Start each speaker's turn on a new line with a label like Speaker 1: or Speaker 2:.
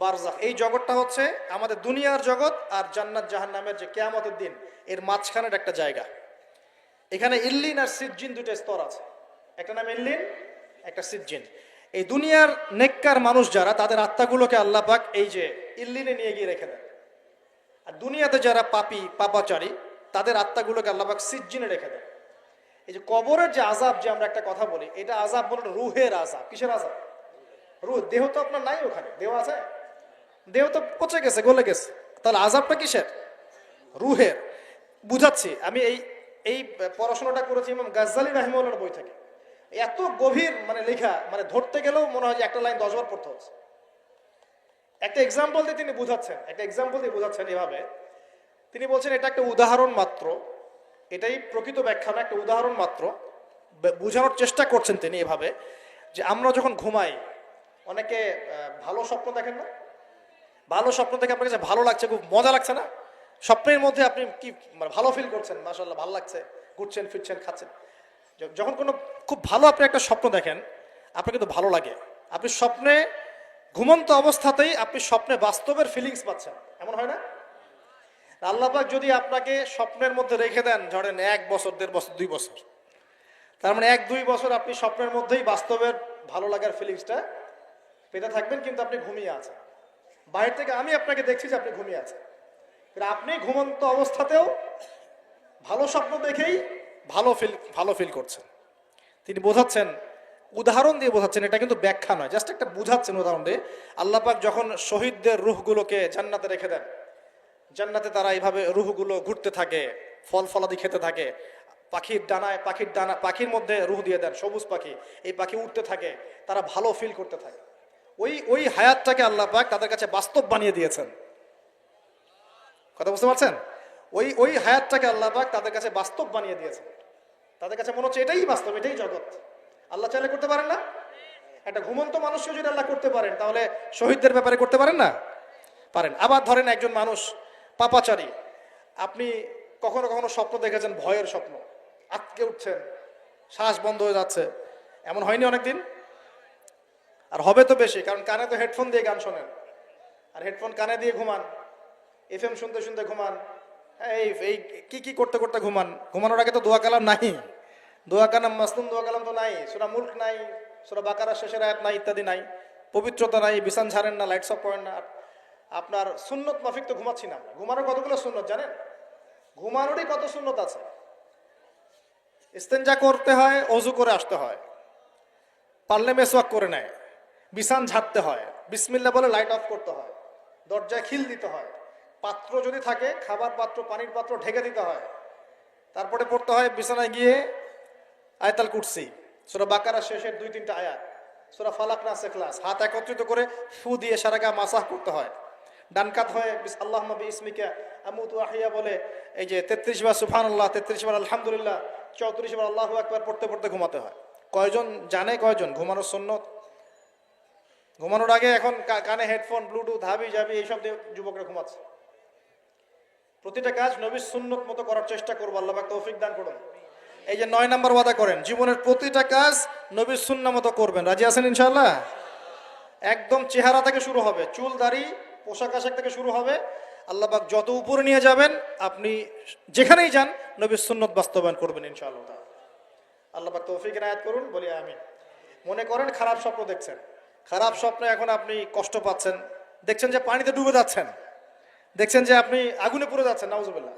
Speaker 1: বারজাখ এই জগৎটা হচ্ছে আমাদের দুনিয়ার জগৎ আর জান্নাত জাহান্নামের যে কেয়ামতের দিন, এর মাঝখানের একটা জায়গা। এখানে ইল্লিন আর সিজ্জিন দুটো স্তর আছে। একটা নাম ইল্লিন, একটা সিজ্জিন। এই দুনিয়ার নেককার মানুষ যারা, তাদের আত্মাগুলোকে আল্লাহ পাক এই যে ইল্লিনে নিয়ে গিয়ে রেখে দেন। আর দুনিয়াতে যারা পাপি, পাপাচারী, তাদের আত্মাগুলোকে আল্লাহ পাক সিজ্জিনে রেখে দেন। এই যে কবরের যে আজাব যে আমরা একটা কথা বলি, এটা আজাব বলে রুহের আজাব কিসের আজাব রুহ, দেহ তো আপনার নাই ওখানে, দেহ আছে? দেহ তো পচে গেছে, গলে গেছে। তাহলে আজাবটা কিসের? রুহের। বুঝাচ্ছি, আমি এই এই পড়াশোনাটা করেছি ইমাম গাজ্জালি রাহিমুল্লাহর বই থেকে। এত গভীর মানে লেখা মানে ধরতে গেলেও মনে হয় যে একটা লাইন দশবার পড়তে হচ্ছে। একটা এক্সাম্পল দিয়ে তিনি বুঝাচ্ছেন, একটা এক্সাম্পল দিয়ে বুঝাচ্ছেন এভাবে। তিনি বলছেন, এটা একটা উদাহরণ মাত্র, এটাই প্রকৃত ব্যাখ্যা একটা উদাহরণ মাত্র। বোঝানোর চেষ্টা করছেন তিনি এভাবে, যে আমরা যখন ঘুমাই, অনেকে ভালো স্বপ্ন দেখেন না? ভালো স্বপ্ন দেখে আপনার কাছে ভালো লাগছে, খুব মজা লাগছে না? স্বপ্নের মধ্যে আপনি কি মানে ভালো ফিল করছেন? মাসাল্লাহ ভালো লাগছে। ঘুরছেন, ফিরছেন, খাচ্ছেন। যখন কোনো খুব ভালো আপনি একটা স্বপ্ন দেখেন, আপনার কিন্তু ভালো লাগে। আপনি স্বপ্নে ঘুমন্ত অবস্থাতেই আপনি স্বপ্নে বাস্তবের ফিলিংস পাচ্ছেন। এমন হয় না? আল্লাপাক যদি আপনাকে স্বপ্নের মধ্যে রেখে দেন, ধরেন এক বছর, দেড় বছর, দুই বছর, তার মানে এক, দুই বছর আপনি স্বপ্নের মধ্যেই বাস্তবের ভালো লাগার ফিলিংসটা পেতে থাকবেন, কিন্তু আপনি ঘুমিয়ে আছেন। বাইরে থেকে আমি আপনাকে দেখছি যে আপনি ঘুমিয়ে আছেন। আপনি ঘুমন্ত অবস্থাতেও ভালো স্বপ্ন দেখেই ভালো ফিল ভালো ফিল করছেন। তিনি বোঝাচ্ছেন, উদাহরণ দিয়ে বোঝাচ্ছেন, এটা কিন্তু ব্যাখ্যা নয়, জাস্ট একটা বুঝাচ্ছেন উদাহরণ দিয়ে। আল্লাপাক যখন শহীদদের রুহগুলোকে জান্নাতে রেখে দেন, জান্নাতে তারা এইভাবে রুহগুলো ঘুরতে থাকে, ফল ফলাদি খেতে থাকে, পাখির ডানায়, পাখির ডানা, পাখির মধ্যে রুহ দিয়ে দেন, সবুজ পাখি, এই পাখি উঠতে থাকে, তারা ভালো ফিল করতে থাকে। ওই ওই হায়াতটাকে আল্লাহ পাক তাদের কাছে বাস্তব বানিয়ে দিয়েছেন। কথা বুঝতে পারছেন? ওই ওই হায়াতটাকে আল্লাহ পাক তাদের কাছে বাস্তব বানিয়ে দিয়েছেন। তাদের কাছে মনে হচ্ছে এটাই বাস্তব, এটাই জগৎ। আল্লাহ চাইলে করতে পারেন না? একটা ঘুমন্ত মানুষকে যদি আল্লাহ করতে পারেন, তাহলে শহীদদের ব্যাপারে করতে পারেন না? পারেন। আবার ধরেন একজন মানুষ, পাপাচারী। আপনি কখনো কখনো স্বপ্ন দেখেছেন, ভয়ের স্বপ্ন। আটকে উঠছেন, শ্বাস বন্ধ হয়ে যাচ্ছে। এমন হয়নি অনেকদিন? আর হবে তো বেশি, কারণ কানে তো হেডফোন দিয়ে গান শোনেন। আর হেডফোন কানে দিয়ে ঘুমান। এফএম শুনতে শুনতে ঘুমান। এই এই, কি কি করতে করতে ঘুমান? ঘুমানোর আগে তো দোয়া কালাম নাই। দোয়া কালাম মাসলুম দোয়া কালাম তো নাই। সুরা মুল্ক নাই, সুরা বাকারা শেষের আয়াত নাই ইত্যাদি নাই। পবিত্রতা নাই, বিছান ছাড়েন না লাইটস অফ করেন না। আপনার সুন্নত মাফিক তো ঘুমাচ্ছি না আমরা। ঘুমানোর কতগুলো সুন্নত জানেন? ঘুমানোরই কত সুন্নত আছে? ইস্তেঞ্জা করতে হয়, অজু করে আসতে হয়। পারলে মেসওয়াক করে নেয়। বিছান ঝাড়তে হয়। বিসমিল্লা বলে লাইট অফ করতে হয়। দরজায় খিল দিতে হয়। পাত্র যদি থাকে, খাবার পাত্র, পানির পাত্র ঢেকে দিতে হয়। তারপরে পড়তে হয় বিছানায় গিয়ে আয়তাল কুটসি সোরা বাকারা শেষের দুই, তিনটা আয়াত। সোরা ফালাক না সেখলাস হাত একত্রিত করে ফু দিয়ে সারা গা মাসাহ করতে হয়। ডানকাত হয়ে আল্লাহ নবী ইসমিকা আমুতু আহিয়া বলে এই যে তেত্রিশ বার সুফান আল্লাহ তেত্রিশ বার আলহামদুলিল্লাহ, চৌত্রিশ বার আল্লাহ একবার পড়তে পড়তে ঘুমাতে হয়। কয়জন জানে কয়জন? ঘুমানোর সন্ন্যত ঘুমানোর আগে এখন কানে হেডফোন ব্লুটুথ হাবি জাবি এইসব দিয়ে যুবকরা ঘুমাচ্ছে। প্রতিটা কাজ নবীর সুন্নত মতো করার চেষ্টা করব, আল্লাহ তৌফিক দান করুন। এই যে নয় নম্বর ওয়াদা করেন, জীবনের প্রতিটা কাজ নবীর সুন্না মতো করবেন। রাজি আছেন ইনশাল্লাহ একদম চেহারা থেকে শুরু হবে, চুল, দাড়ি, পোশাক, আশাক থেকে শুরু হবে। আল্লাহ পাক যত উপরে নিয়ে যাবেন, আপনি যেখানেই যান, নবীর সুন্নত বাস্তবায়ন করবেন ইনশাআল্লাহ। তাআলা। আল্লাহ পাক তৌফিক নায়াত করুন, বলি আমি মনে করেন খারাপ স্বপ্ন দেখছেন। খারাপ স্বপ্নে এখন আপনি কষ্ট পাচ্ছেন। দেখছেন যে পানিতে ডুবে যাচ্ছেন। দেখছেন যে আপনি আগুনে পড়ে যাচ্ছেন, নাউজুবিল্লাহ।